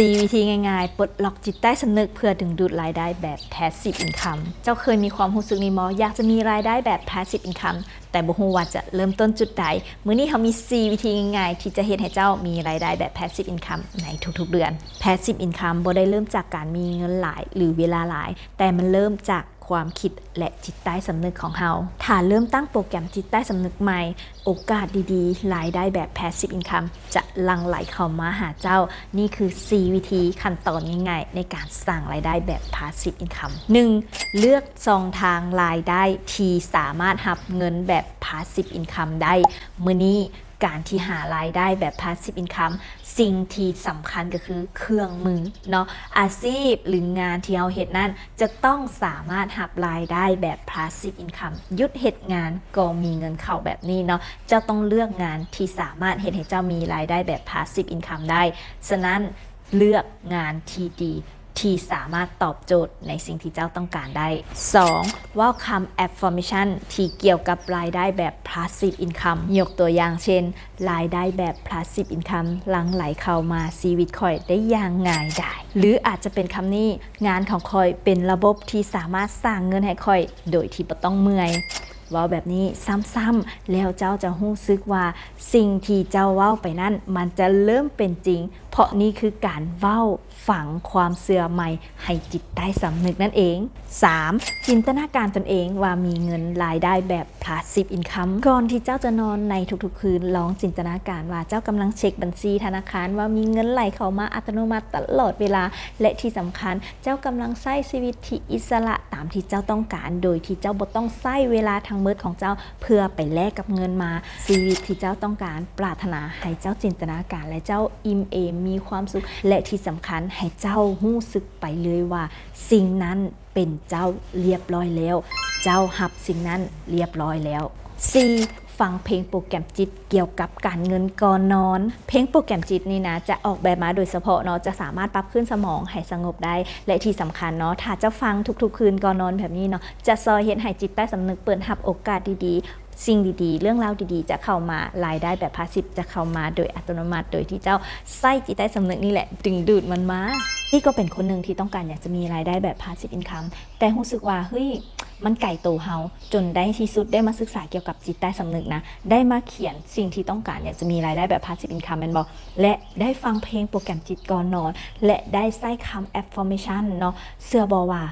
4 วิธีง่ายๆ ปลดล็อกจิตใต้สำนึกเพื่อดึงดูดรายได้แบบ passive income เจ้าเคยมีความรู้สึกนี้มออยากจะมีรายได้แบบ passive income แต่บ่ฮู้ว่าจะเริ่มต้นจุดใดมื้อนี้เขามี 4 วิธีง่ายๆ ที่จะเฮ็ดให้เจ้ามีรายได้แบบ passive income ในทุกๆเดือน passive income บ่ได้เริ่มจากการมีเงินหลายหรือเวลาหลาย แต่มันเริ่มจาก ความคิดและจิตใต้สำนึกของเฮาถ้าเริ่มตั้งโปรแกรมจิตใต้สำนึกใหม่ โอกาสดีๆ รายได้แบบ passive income จะลังไหลเข้ามาหาเจ้า นี่คือ 4 วิธีขั้นตอนง่ายๆ ในการสร้างรายได้แบบ passive income 1. เลือกช่องทางรายได้ที่สามารถหับเงินแบบ passive income ได้ มือนี้ การที่หารายได้แบบ passive income สิ่งที่สำคัญก็คือเครื่องมือเนาะอาชีพหรืองานที่เราเฮ็ดนั้นจะต้องสามารถหับรายได้แบบ passive income ยุดเฮ็ดงานก็มีเงินเข้าแบบนี้เนาะเจ้าต้องเลือกงานที่สามารถเฮ็ดให้เจ้ามีรายได้แบบ passive income ได้ ฉะนั้นเลือกงานที่ดี ที่สามารถตอบโจทย์ในสิ่งที่เจ้าต้องการได้ 2. ว่าคำ affirmation ที่เกี่ยวกับรายได้แบบ passive income ยกตัวอย่างเช่น รายได้แบบ passive income หลังไหลเข้ามาชีวิตคอยได้อย่างง่ายได้ หรืออาจจะเป็นคำนี้ งานของคอยเป็นระบบที่สามารถสร้างเงินให้คอย โดยที่ไม่ต้องเมื่อยว้าแบบนี้ซ้ำๆแล้วเจ้าจะรู้สึกว่า สิ่งที่เจ้าเว้าไปนั่นมันจะเริ่มเป็นจริงเพราะนี่คือการเว้าฝังความเสื่อใหม่ ให้จิตใต้สำนึกนั่นเอง 3. จินตนาการตนเองว่ามีเงินรายได้แบบ passive income ก่อนที่เจ้าจะนอนในทุกๆคืนลองจินตนาการว่าเจ้ากำลังเช็คบัญชีธนาคารว่ามีเงินไหลเข้ามาอัตโนมัติตลอดเวลา และที่สำคัญเจ้ากำลังใช้ชีวิตที่อิสระตามที่เจ้าต้องการ โดยที่เจ้าบ่ต้องใช้เวลาทั้งหมดของเจ้า เพื่อไปแลกกับเงินมาชีวิตที่เจ้าต้องการปรารถนาให้เจ้าจินตนาการและเจ้าอิ่มเอมมีความสุข และที่สำคัญให้เจ้ารู้สึกไปเลยว่า สิ่งนั้นเป็นเจ้าเรียบร้อยแล้ว เจ้าหับสิ่งนั้นเรียบร้อยแล้ว 4. ฟังเพลงโปรแกรมจิตเกี่ยวกับการเงินก่อนนอน เพลงโปรแกรมจิตนี่นะจะออกแบบมาโดยเฉพาะเนาะจะสามารถปรับขึ้นสมองให้สงบได้ และที่สำคัญเนาะถ้าจะฟังทุกๆ คืนก่อนนอนแบบนี้เนาะจะซอยเห็นให้จิตใต้สำนึกเปิดหับโอกาสดีๆ สิ่งดีๆ เรื่องราวดีๆ จะเข้ามารายได้แบบพาสซีฟจะเข้ามาโดยอัตโนมัติ โดยที่เจ้าไส้จิตใต้สำนึกนี่แหละ ดึงดูดมันมานี่ก็เป็นคนหนึ่งที่ต้องการอยากจะมีรายได้แบบพาสซีฟอินคัมแต่รู้สึกว่าเฮ้ยมันไก่โตเฮาจนได้ที่สุดได้มาศึกษาเกี่ยวกับจิตใต้สำนึกนะ ได้มาเขียนสิ่งที่ต้องการอยากจะมีรายได้แบบพาสซีฟอินคัมแมนบอกและได้ฟังเพลงโปรแกรมจิตก่อนนอน และได้ใส่คำ affirmation เนาะเสื้อบอว่า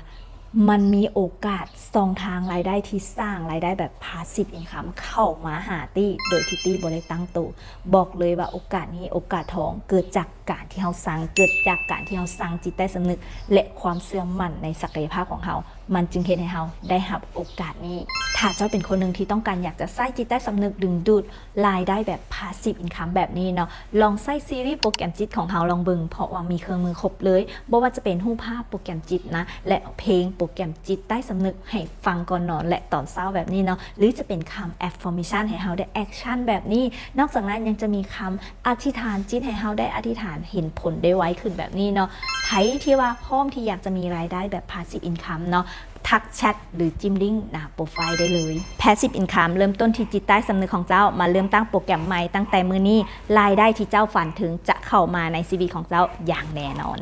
มันมีโอกาสสองทางรายได้ที่สร้างรายได้แบบพาสซีฟอินคัมเข้ามาหาตี้โดยที่ตี้บริตั้งตัวบอกเลยว่าโอกาสนี้โอกาสทองเกิดจากการที่เราสร้างเกิดจากการที่เราสร้างจิตใต้สำนึก และความเสื่อมมั่นในศักยภาพของเรามันจึงเห็นให้เราได้หับโอกาสนี้ ถ้าเจ้าเป็นคนหนึ่งที่ต้องการอยากจะใส่จิตใต้สำนึกดึงดูดรายได้แบบ passive income แบบนี้เนาะลองใส่ซีรีส์โปรแกรมจิตของเราลองเบิงเพราะว่ามีเครื่องมือครบเลยบ่ว่าจะเป็นรูปภาพโปรแกรมจิตนะ และเพลงโปรแกรมจิตใต้สำนึกให้ฟังก่อนนอน และตอนเช้าแบบนี้เนาะหรือจะเป็นคำ affirmation ให้เราได้ action แบบนี้ นอกจากนั้นยังจะมีคำอธิษฐานจิตให้เราได้อธิษฐานเห็นผลได้ไวขึ้นแบบนี้เนาะใครที่ว่าพร้อมที่อยากจะมีรายได้แบบ passive income เนาะ ทักแชทหรือจิ้มลิงก์หน้าโปรไฟล์ได้เลย Passive Income เริ่มต้นที่จิตใต้สำนึกของเจ้ามาเริ่มตั้งโปรแกรมใหม่ตั้งแต่มือนี้รายได้ที่เจ้าฝันถึงจะเข้ามาในชีวิตของเจ้าอย่างแน่นอน